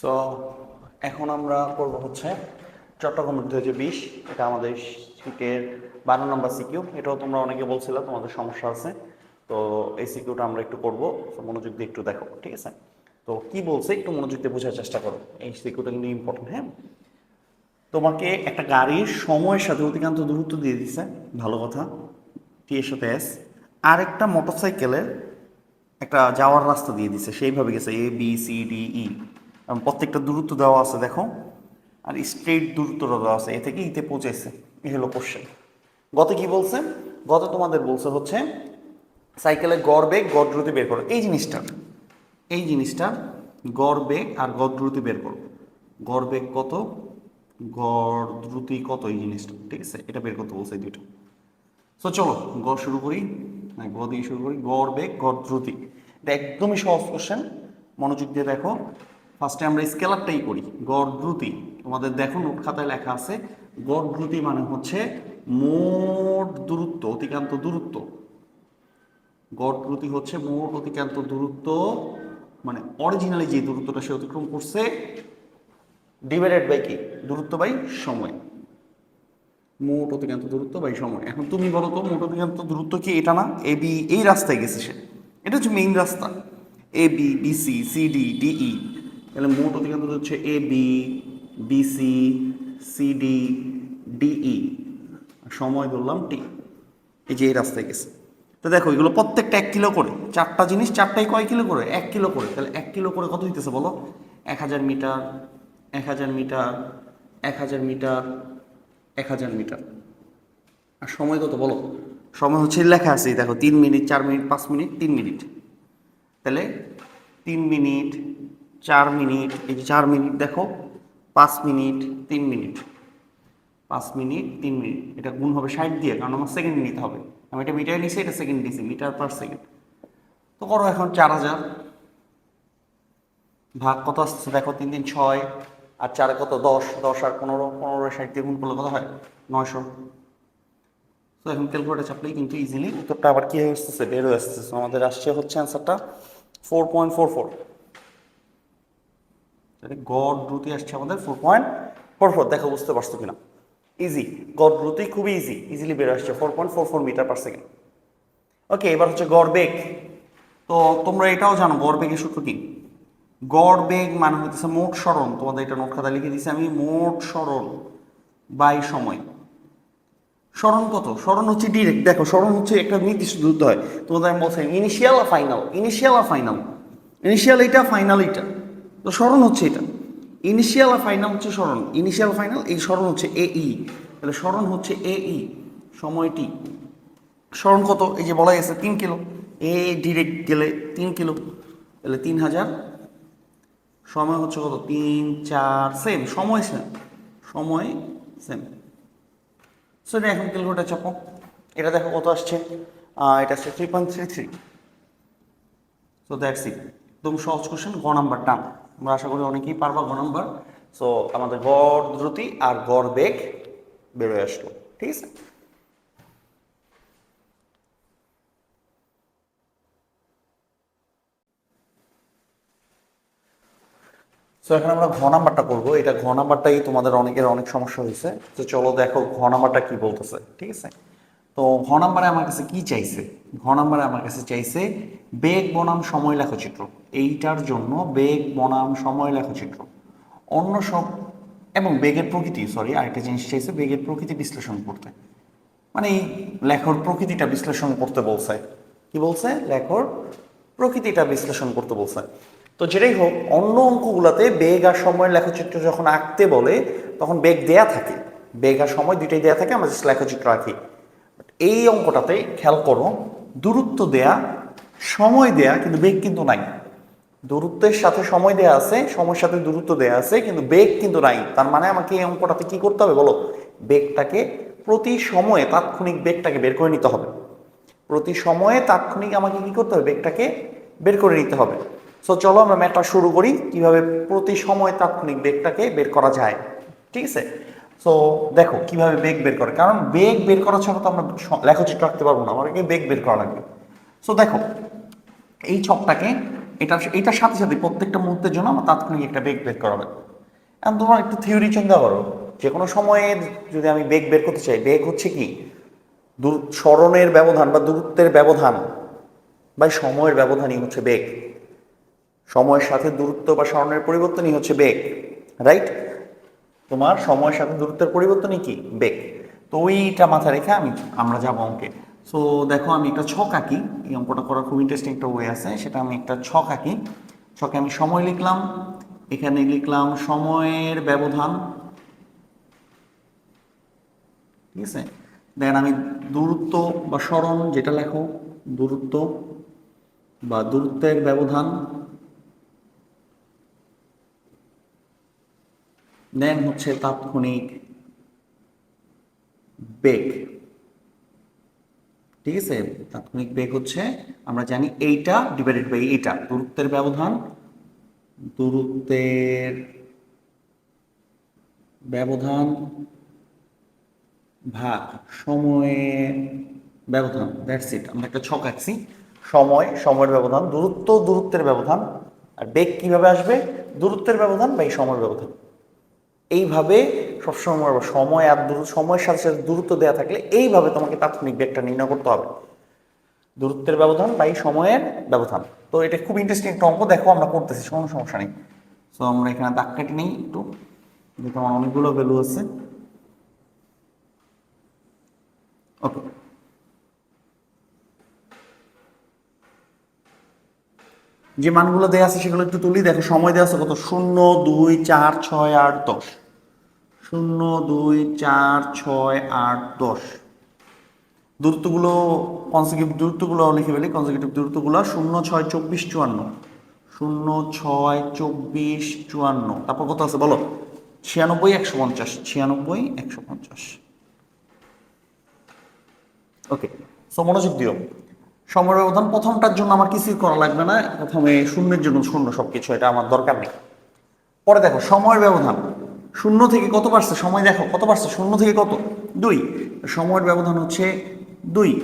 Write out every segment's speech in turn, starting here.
So এখন আমরা করব হচ্ছে চট্টগ্রামের দু হাজার বিশ। এটা আমাদের শীতের বারো নম্বর সিকিউ এটাও তোমরা অনেকে বলছিল, তোমাদের সমস্যা আছে। তো এই সিকিউটা আমরা একটু করব মনোযোগ দিয়ে একটু দেখো, ঠিক আছে? তো কি বলছে, একটু মনোযোগ দিয়ে বোঝার চেষ্টা করো। এই সিকিউটা কিন্তু ইম্পর্টেন্ট হ্যাঁ? তোমাকে একটা গাড়ির সময়ের সাথে অতিক্রান্ত দূরত্ব দিয়ে দিছে। ভালো কথা। টি এর সাথে এস আর একটা মোটরসাইকেলের একটা যাওয়ার রাস্তা দিয়ে দিছে। সেইভাবে গেছে A B C D E প্রত্যেকটা দূরত্ব দেওয়া আছে, দেখো। আর স্ট্রেট দূরত্বটা দেওয়া আছে, এ থেকে ইতে পৌঁছেছে এ হলো কোশ্চেন গত কি বলছে? গত তোমাদের বলছে হচ্ছে সাইকেলের গড় বেগ, গড় দ্রুতি বের করো। এই জিনিসটা এই জিনিসটা গড় বেগ আর গড় দ্রুতি বের করো। গড় বেগ কত? গড় দ্রুতি কত? এই জিনিসটা, ঠিক আছে? এটা বের করতে বলছে দুইটা। সো চলো, গড় শুরু করি। হ্যাঁ গ দিয়ে শুরু করি। গড় বেগ, গড় দ্রুতি। এটা একদমই সহজ কোশ্চেন মনোযোগ দিয়ে দেখো। ফার্স্টে আমরা স্কেলারটাই করি গড় দ্রুতি তোমাদের দেখো নোট খাতায় লেখা আছে গড় দ্রুতি মানে হচ্ছে মোট দূরত্ব, অতিক্রান্ত দূরত্ব। গড় দ্রুতি হচ্ছে মোট অতিক্রান্ত দূরত্ব মানে অরিজিনালি যে দূরত্বটা সে অতিক্রম করছে ডিভাইডেড বাই কি? দূরত্ব বাই সময়। মোট অতিক্রান্ত দূরত্ব বাই সময়। এখন তুমি বলো তো, মোট অতিক্রান্ত দূরত্ব কি? এটা না? এ বি এই রাস্তায় গেছে সে। এটা হচ্ছে মেইন রাস্তা। A B BC CD DE তাহলে মোট দূরত্ব হচ্ছে A B BC CD DE সময় ধরলাম টি এই যে এই রাস্তায় গেছে। তো দেখো, এগুলো প্রত্যেকটা এক কিলো করে। চারটা জিনিস চারটাই কয় কিলো করে? এক কিলো করে। তাহলে এক কিলো করে কত হইতেছে বলো? এক হাজার মিটার, এক হাজার মিটার, এক হাজার মিটার, এক হাজার মিটার। আর সময় কত বলো? সময় হচ্ছে লেখা আছে, দেখো, তিন মিনিট, চার মিনিট, পাঁচ মিনিট, তিন মিনিট। তাহলে তিন মিনিট চার মিনিট, এই যে চার মিনিট দেখো, পাঁচ মিনিট, তিন মিনিট। পাঁচ মিনিট, তিন মিনিট। এটা গুণ হবে ষাট দিয়ে, কারণ আমার সেকেন্ড নিতে হবে। আমি এটা মিটারে নিছি, এটা সেকেন্ড নিছি, মিটার পার সেকেন্ড তো করো এখন চার হাজার। ভাগ কত আসছে দেখো, তিন দিন ছয়, আর চারে কত? দশ দশ আর পনেরো পনেরো ষাট দিয়ে গুণ করলে কত হয়? নয়শো। তো এখন ক্যালকুলেটার চাপলেই কিন্তু ইজিলি উত্তরটা আবার কি হয়ে আসতেছে? বের হয়ে আসতেছে। আমাদের আসছে হচ্ছে অ্যান্সারটা ফোর পয়েন্ট ফোর ফোর গড় দ্রুতি আসছে আমাদের ফোর পয়েন্ট ফোর ফোর দেখো, বুঝতে পারছ কিনা? ইজি গড় দ্রুতি খুবই ইজি ইজিলি বের আসছে four point four four metre per second okay এবার হচ্ছে গড় বেগ। তো তোমরা এটাও জানো, গড় বেগের সূত্র কি? গড় বেগ মানে হচ্ছে মোট সরণ। তোমাদের এটা নোট খাতা লিখে দিয়েছি আমি, মোট সরণ বাই সময়। স্মরণ কত? স্মরণ হচ্ছে ডিরেক্ট দেখো স্মরণ হচ্ছে একটা নির্দিষ্ট দূরত্ব হয়। তোমাদের আমি বলছি ইনিশিয়াল আর ফাইনাল ইনিশিয়াল আর ফাইনাল ইনিশিয়াল এইটা ফাইনাল এইটা তো স্মরণ হচ্ছে এটা। ইনিশিয়াল আর ফাইনাল হচ্ছে স্মরণ। ইনিশিয়াল ফাইনাল এই স্মরণ হচ্ছে এ ই তাহলে স্মরণ হচ্ছে এ ই সময়টি। স্মরণ কত? এই যে বলা গেছে তিন কিলো। এ ডিরেক্ট গেলে তিন কিলো। তাহলে তিন হাজার। সময় হচ্ছে কত? তিন, চার সেম সময় সেম সময় সেম সো এটা এখন ক্যালকুলেটার চাপো। এটা দেখো কত আসছে? এটা আসছে three point three three so that's it একদম সহজ কোশ্চেন গ নাম্বার টান আমরা আশা করি অনেকেই পারবা গ নাম্বার। সো আমাদের গড় দ্রুতি আর গড় বেগ বেরোয় আসলো, ঠিক আছে? তো এখন আমরা ঘ নাম্বারটা করব। এটা ঘ নাম্বারটাই তোমাদের অনেকের অনেক সমস্যা হয়েছে। তো চলো দেখো ঘ নাম্বারটা কি বলতেছে, ঠিক আছে? তো ঘ নাম্বারে আমার কাছে কি চাইছে? ঘ নাম্বারে আমার কাছে চাইছে বেগ বনাম সময় লেখচিত্র। এইটার জন্য বেগ, বনাম, সময় লেখচিত্র অন্য সব, এবং বেগের প্রকৃতি সরি আরেকটা জিনিস চাইছে, বেগের প্রকৃতি বিশ্লেষণ করতে। মানে এই লেখর প্রকৃতিটা বিশ্লেষণ করতে বলছে। কি বলছে? লেখর প্রকৃতিটা বিশ্লেষণ করতে বলছে। তো যেটাই হোক, অন্য অঙ্কগুলোতে বেগ আর সময়ের লেখচিত্র যখন আঁকতে বলে, তখন বেগ দেয়া থাকে। বেগ আর সময় দুইটাই দেয়া থাকে, আমরা লেখচিত্র আঁকি। এই অঙ্কটাতে খেয়াল করো, দূরত্ব দেয়া, সময় দেয়া, কিন্তু বেগ কিন্তু নাই। দূরত্বের সাথে সময় দেয়া আছে, সময়ের সাথে দূরত্ব দেয়া আছে, কিন্তু বেগ কিন্তু নাই। তার মানে আমাকে এই অঙ্কটাতে কি করতে হবে বলো? বেগটাকে প্রতি সময়ে তাৎক্ষণিক বেগটাকে বের করে নিতে হবে। প্রতি সময়ে তাৎক্ষণিক আমাকে কি করতে হবে? বেগটাকে বের করে নিতে হবে। সো চলো আমরা ম্যাটটা শুরু করি, কীভাবে প্রতি সময় তাৎক্ষণিক বেগটাকে বের করা যায়। ঠিক আছে? সো দেখো, কীভাবে বেগ বের করে। কারণ বেগ বের করা ছাড়া তো আমরা লেখচিত্র রাখতে পারব না। আমাকে বেগ বের করা লাগবে। সো দেখো, এই ছকটাকে এটা এটার সাথে সাথে প্রত্যেকটা মুহূর্তের জন্য আমার তাৎক্ষণিক একটা বেগ বের করা লাগবে এখন তোমার একটু থিওরি চিন্তা করো যে কোনো সময়ে যদি আমি বেগ বের করতে চাই, বেগ হচ্ছে কি? দূর, স্মরণের ব্যবধান বা দূরত্বের ব্যবধান বা সময়ের ব্যবধানই হচ্ছে বেগ। সময়ের সাথে দূরত্ব বা স্মরণের পরিবর্তনই হচ্ছে বেগ রাইট তোমার সময়ের সাথে দূরত্বের পরিবর্তনই কি? বেগ। তো ওইটা মাথায় রেখে আমি, আমরা যাব অঙ্কে। সো দেখো, আমি একটা ছক আঁকি। এই অঙ্কটা করার খুব ইন্টারেস্টিং একটা ওয়ে আছে। সেটা আমি একটা ছক আঁকি। ছকে আমি সময় লিখলাম। এখানে লিখলাম সময়ের ব্যবধান। ঠিক আছে? দেন আমি দূরত্ব বা স্মরণ যেটা লেখো, দূরত্ব বা দূরত্বের ব্যবধান। দেন হচ্ছে তাৎক্ষণিক বেগ। ঠিক আছে? তাৎক্ষণিক বেগ হচ্ছে, আমরা জানি এইটা ডিভাইডেড বাই এইটা। দূরত্বের ব্যবধান দূরত্বের ব্যবধান ভাগ সময়ের ব্যবধান দ্যাটস ইট আমরা একটা ছক আঁকছি। সময়, সময়ের ব্যবধান, দূরত্ব, দূরত্বের ব্যবধান, আর বেগ কীভাবে আসবে? দূরত্বের ব্যবধান বা এই সময়ের ব্যবধান। এইভাবে সবসময় সময় আর দূর, সময়ের সাথে সাথে দূরত্ব দেওয়া থাকলে এইভাবে তোমাকে তাৎক্ষণিক বেগটা নির্ণয় করতে হবে। দূরত্বের ব্যবধান বা এই সময়ের ব্যবধান। তো এটা খুব ইন্টারেস্টিং একটা অঙ্ক, দেখো আমরা করতেছি কোনো সমস্যা নেই। সো আমরা এখানে দাগ কেটে নিই একটু। যেহেতু আমার অনেকগুলো ভ্যালু আছে। ওকে যে মানগুলো দেওয়া আছে সেগুলো একটু তুলি, দেখো সময় দেওয়া আছে কত? শূন্য, দুই, চার, ছয়, আট, দশ। শূন্য দুই চার ছয় আট দশ। দূরত্বগুলো কনসিকিউটিভ দূরত্বগুলো লিখে ফেলি কনসিকিউটিভ দূরত্বগুলো শূন্য ছয় চব্বিশ চুয়ান্ন। শূন্য ছয় চব্বিশ চুয়ান্ন। তারপর কত আছে বলো? ছিয়ানব্বই একশো পঞ্চাশ, ছিয়ানব্বই একশো পঞ্চাশ। ওকে সো মনোযোগ দিও। সময় ব্যবধান, প্রথমটার জন্য আমার কিছুই করা লাগবে না। প্রথমে শূন্যের জন্য শূন্য সব কিছু এটা আমার দরকার নেই। পরে দেখো, সময়ের ব্যবধান। শূন্য থেকে কত পারছে সময় দেখো, কত পারছে শূন্য থেকে কত? দুই। সময়ের ব্যবধান হচ্ছে দুই।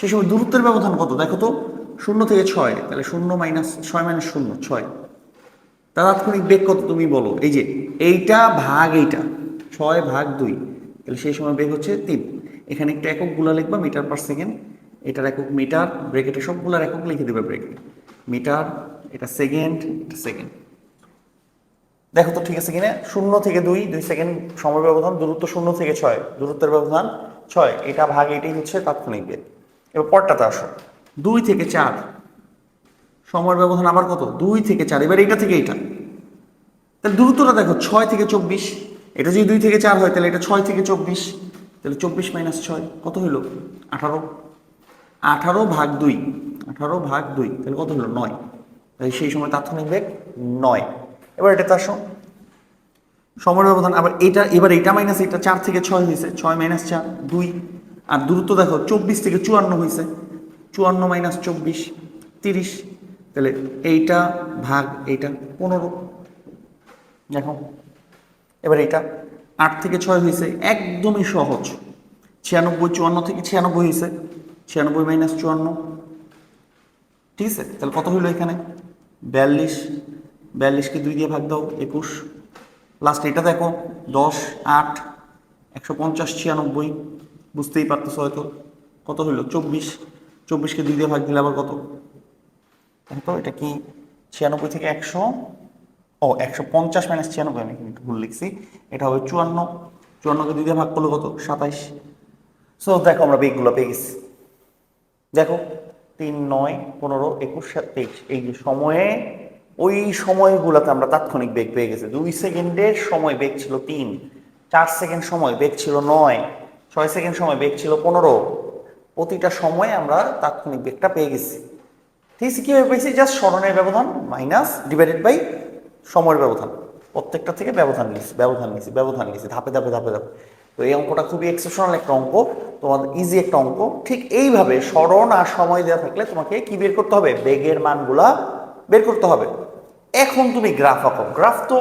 সেই সময় দূরত্বের ব্যবধান কত? দেখো তো, শূন্য থেকে ছয়। তাহলে শূন্য মাইনাস ছয় মাইনাস শূন্য, ছয়। তার তাৎক্ষণিক বেগ কত তুমি বলো? এই যে, এইটা ভাগ এইটা, ছয় ভাগ দুই। তাহলে সেই সময় বেগ হচ্ছে তিন। এখানে একটা এককগুলা লিখবা, মিটার পার সেকেন্ড। এটার একক মিটার ব্রেকেটে সবগুলার একক লিখে দেবে ব্রেকেট মিটার, এটা সেকেন্ড এটা সেকেন্ড। দেখো তো ঠিক আছে কিনা? শূন্য থেকে দুই দুই সেকেন্ড সময় ব্যবধান, দূরত্ব শূন্য থেকে ছয়। দূরত্বের ব্যবধান ছয়। এটা ভাগ, এটাই হচ্ছে তাৎক্ষণিক বেগ। এবার পরটাতে আসো। দুই থেকে চার। সময়ের ব্যবধান আবার কত? দুই থেকে চার। এবার এটা থেকে এটা তাহলে দূরত্বটা দেখো, ছয় থেকে চব্বিশ। এটা যদি দুই থেকে চার হয়, তাহলে এটা ছয় থেকে চব্বিশ। তাহলে চব্বিশ মাইনাস ছয়, কত হইল? আঠারো। আঠারো ভাগ দুই। আঠারো ভাগ দুই। তাহলে কত হলো নয়। তাহলে সেই সময় তাৎক্ষণিক বেগ নয়। এবার এটাতে আসো সময়ের ব্যবধান, আবার এটা, এবার এটা মাইনাস এটা চার থেকে ছয় হয়েছে, ছয় মাইনাস চার, দুই। আর দূরত্ব দেখো, চব্বিশ থেকে চুয়ান্ন হয়েছে, চুয়ান্ন মাইনাস চব্বিশ, তিরিশ। তাহলে এইটা ভাগ এইটা পনেরো। দেখো, এবার এটা আট থেকে ছয় হয়েছে, একদমই সহজ। ছিয়ানব্বই, চুয়ান্ন থেকে ছিয়ানব্বই হয়েছে, ছিয়ানব্বই মাইনাস চুয়ান্ন। ঠিক আছে, তাহলে কত হইল এখানে? বিয়াল্লিশ। বিয়াল্লিশকে দুই দিয়ে ভাগ দাও, একুশ। লাস্ট এটা দেখো, দশ, আট, একশো পঞ্চাশ, ছিয়ানব্বই। বুঝতেই পারতেছো হয়তো। কত হইল? চব্বিশ। চব্বিশকে দুই দিয়ে ভাগ দিলে আবার কত? দেখো এটা কি? ছিয়ানব্বই থেকে একশো। ও, একশো পঞ্চাশ মাইনাস ছিয়ানব্বই, আমি কিন্তু ভুল লিখছি। এটা হবে চুয়ান্ন। চুয়ান্নকে দুই দিয়ে ভাগ করলে কত? সাতাইশ। সো দেখো আমরা বেগগুলো পেয়ে গেছি। দেখো, তিন, নয়, পনেরো, একুশ, তেইশ। এই যে সময়ে ওই সময়গুলোতে আমরা তাৎক্ষণিক বেগ পেয়ে গেছি। দুই সেকেন্ডের সময় বেগ ছিল তিন, চার সেকেন্ড সময় বেগ ছিল নয়, ছয় সেকেন্ড সময় বেগ ছিল পনেরো। প্রতিটা সময়ে আমরা তাৎক্ষণিক বেগটা পেয়ে গেছি। ঠিক আছে, কীভাবে পেয়েছি? জাস্ট স্মরণের ব্যবধান মাইনাস ডিভাইডেড বাই সময়ের ব্যবধান। প্রত্যেকটা থেকে ব্যবধান নিয়েছি ব্যবধান নিয়েছি ব্যবধান নিয়েছি ধাপে ধাপে ধাপে ধাপে। তো এই অঙ্কটা খুবই এক্সেপশনাল একটা অঙ্ক, তোমাদের ইজি একটা অঙ্ক। ঠিক এইভাবে স্মরণ আর সময় দেওয়া থাকলে তোমাকে কি বের করতে হবে? বেগের মানগুলা বের করতে হবে। এখন তুমি গ্রাফ আঁকো। গ্রাফ তো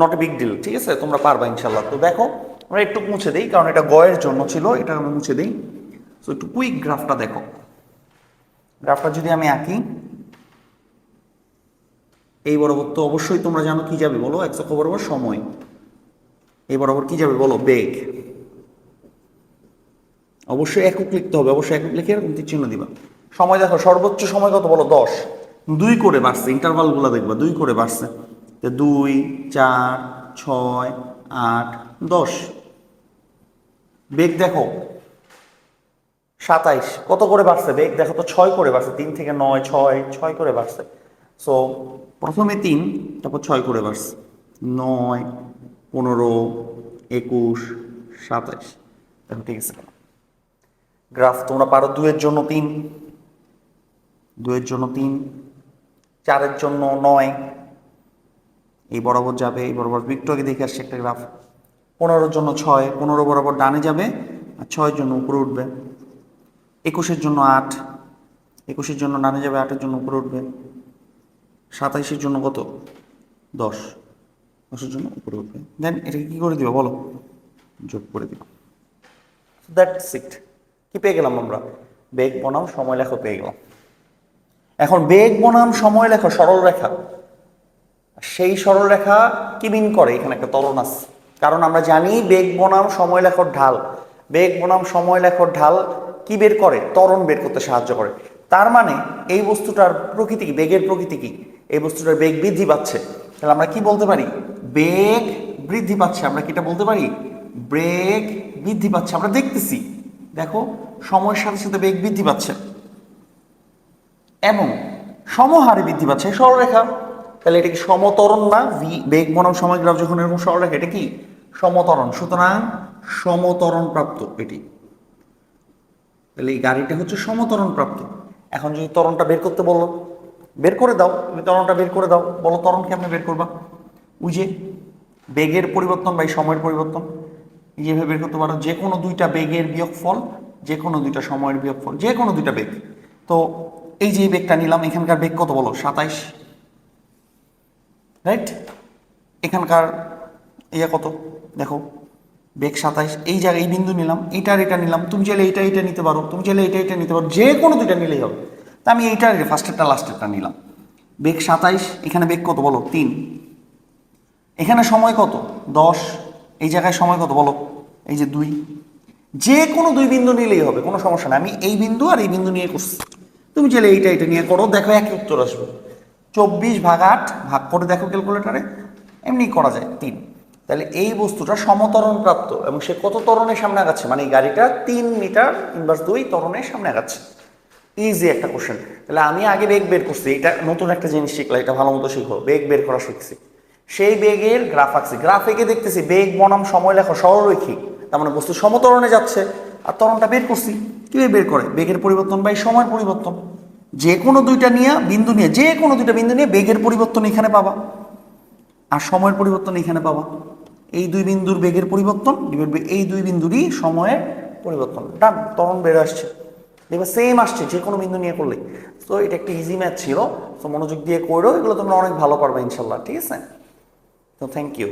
নট এ বিগ ডিল ঠিক আছে? তোমরা পারবা ইনশাল্লাহ তো দেখো, আমরা একটু মুছে দিই, কারণ এটা গয়ের জন্য ছিল এটা আমি মুছে দিই। তো একটু কুইক গ্রাফটা দেখো। গ্রাফটা যদি আমি আঁকি, এই বরাবর তো অবশ্যই তোমরা জানো কি যাবে, বলো? এক অক্ষ বরাবর সময়। এই বরাবর কি যাবে, বলো? বেগ। অবশ্যই একক লিখতে হবে, অবশ্যই একক লিখে এরকম চিহ্ন দিবা। সময় দেখো, সর্বোচ্চ সময় কত, বলো? দশ। দুই করে বাড়ছে ইন্টারভালগুলো দেখবা, দুই করে বাড়ছে। দুই, চার, ছয়, আট, দশ। বেগ দেখো, সাতাইশ। কত করে বাড়ছে? বেগ দেখো তো ছয় করে বাড়ছে, তিন থেকে নয়, ছয় ছয় করে বাড়ছে। সো প্রথমে তিন, তারপর ছয় করে বাড়ছে। নয়, পনেরো, একুশ, সাতাইশ। দেখো, ঠিক আছে। গ্রাফ তোমরা পারো দুয়ের জন্য তিন। দুয়ের জন্য তিন। চারের জন্য নয়। এই বরাবর যাবে, এই বরাবর আগে দেখে আসছে একটা গ্রাফ পনেরোর জন্য ছয়, পনেরো বরাবর ডানে যাবে, আর ছয়ের জন্য উপরে উঠবে। একুশের জন্য আট, একুশের জন্য ডানে যাবে, আটের জন্য উপরে উঠবে। সাতাইশের জন্য কত? দশ। দশের জন্য উপরে উঠবে। দেন এটাকে কী করে দিবা বলো? যোগ করে দিবা। দ্যাটস ইট কি পেয়ে গেলাম আমরা? বেগ বনাম, সময় লেখা পেয়ে গেলাম। এখন বেগ বনাম, সময় লেখা, সরল রেখা। সেই সরল রেখা কি মিন করে? এখানে একটা তরণ আছে। কারণ আমরা জানি বেগ বনাম, সময় লেখর ঢাল। বেগ বনাম, সময় লেখর ঢাল কি বের করে? ত্বরণ বের করতে সাহায্য করে। তার মানে এই বস্তুটার প্রকৃতি কি? বেগের প্রকৃতি কি? এই বস্তুটার বেগ বৃদ্ধি পাচ্ছে। তাহলে আমরা কি বলতে পারি? বেগ বৃদ্ধি পাচ্ছে। আমরা কি এটা বলতে পারি? বেগ বৃদ্ধি পাচ্ছে। আমরা দেখতেছি। দেখো, সময়ের সাথে সাথে বেগ বৃদ্ধি পাচ্ছে। এবং সমহারে বৃদ্ধি পাচ্ছে। সরলরেখা, তাহলে এটা কি সমতরণ না ভি বেগ বনাম সময় গ্রাফ যখন এরকম সরলরেখা, এটা কি? সমতরণ। সুতরাং সমতরণ প্রাপ্ত এটি। তাহলে এই গাড়িটা হচ্ছে সমতরণ প্রাপ্ত। এখন যদি তরণটা বের করতে বলো বের করে দাও। তুমি তরণটা বের করে দাও। বলো, ত্বরণ কেমনে বের করবা? ওই যে বেগের পরিবর্তন বা এই সময়ের পরিবর্তন। যেভাবে বের করতে পারো, যে কোনো দুইটা বেগের বিয়োগফল, যে কোনো দুইটা সময়ের বিয়োগফল, যে কোনো দুইটা বেগ। তো এই যে বেগটা নিলাম, এখানকার বেগ কত বলো? সাতাইশ? রাইট এখানকার ইয়া কত? দেখো, বেগ সাতাইশ। এই জায়গায় এই বিন্দু নিলাম, এইটার এটা নিলাম। তুমি চাইলে এইটা এইটা নিতে পারো, তুমি চাইলে এটা এইটা নিতে পারো, যে কোনো দুইটা নিলেই হবে। তা আমি এইটার ফার্স্টেরটা লাস্টেরটা নিলাম। বেগ সাতাইশ, এখানে বেগ কত বলো? তিন। এখানে সময় কত? দশ। এই জায়গায় সময় কত বলো? এই যে দুই। যে কোনো দুই বিন্দু নিলেই হবে, কোনো সমস্যা নেই। আমি এই বিন্দু আর এই বিন্দু নিয়ে করছি। তুমি চাইলে এইটা এটা নিয়ে করো, দেখো একই উত্তর আসবে। চব্বিশ ভাগ আট ভাগ করে দেখো ক্যালকুলেটারে এমনি করা যায়, তিন। তাহলে এই বস্তুটা সমতরণ প্রাপ্ত, এবং সে কত তরণের সামনে আগাচ্ছে? মানে এই গাড়িটা তিন মিটার ইনভার্স দুই তরণের সামনে আগাচ্ছে। ইজি একটা কোশ্চেন তাহলে আমি আগে বেগ বের করছি, এটা নতুন একটা জিনিস শিখলা এটা ভালো মতো শিখো, বেগ বের করা শিখছি। সেই বেগের গ্রাফ আঁকছি গ্রাফ এঁকে দেখতেছি, বেগ, বনাম, সময় লেখা, সরলরৈখিক। তার মানে বস্তু সমতরণে যাচ্ছে, আর তরণটা বের করছি। কীভাবে বের করে? বেগের পরিবর্তন বা সময়ের পরিবর্তন। যে কোনো দুইটা নিয়ে, বিন্দু নিয়ে যে কোনো দুইটা বিন্দু নিয়ে বেগের পরিবর্তন এখানে পাবা। আর সময়ের পরিবর্তন এখানে পাবা। এই দুই বিন্দুর বেগের পরিবর্তন এই দুই বিন্দুরই সময়ের পরিবর্তন। ডান তরণ বেড়ে আসছে। দেখবে সেম আসছে যে কোনো বিন্দু নিয়ে করলে তো এটা একটা ইজি ম্যাথ ছিল। তো মনোযোগ দিয়ে করো, এগুলো তোমরা অনেক ভালো পারবে ইনশাল্লাহ, ঠিক আছে? তো থ্যাংক ইউ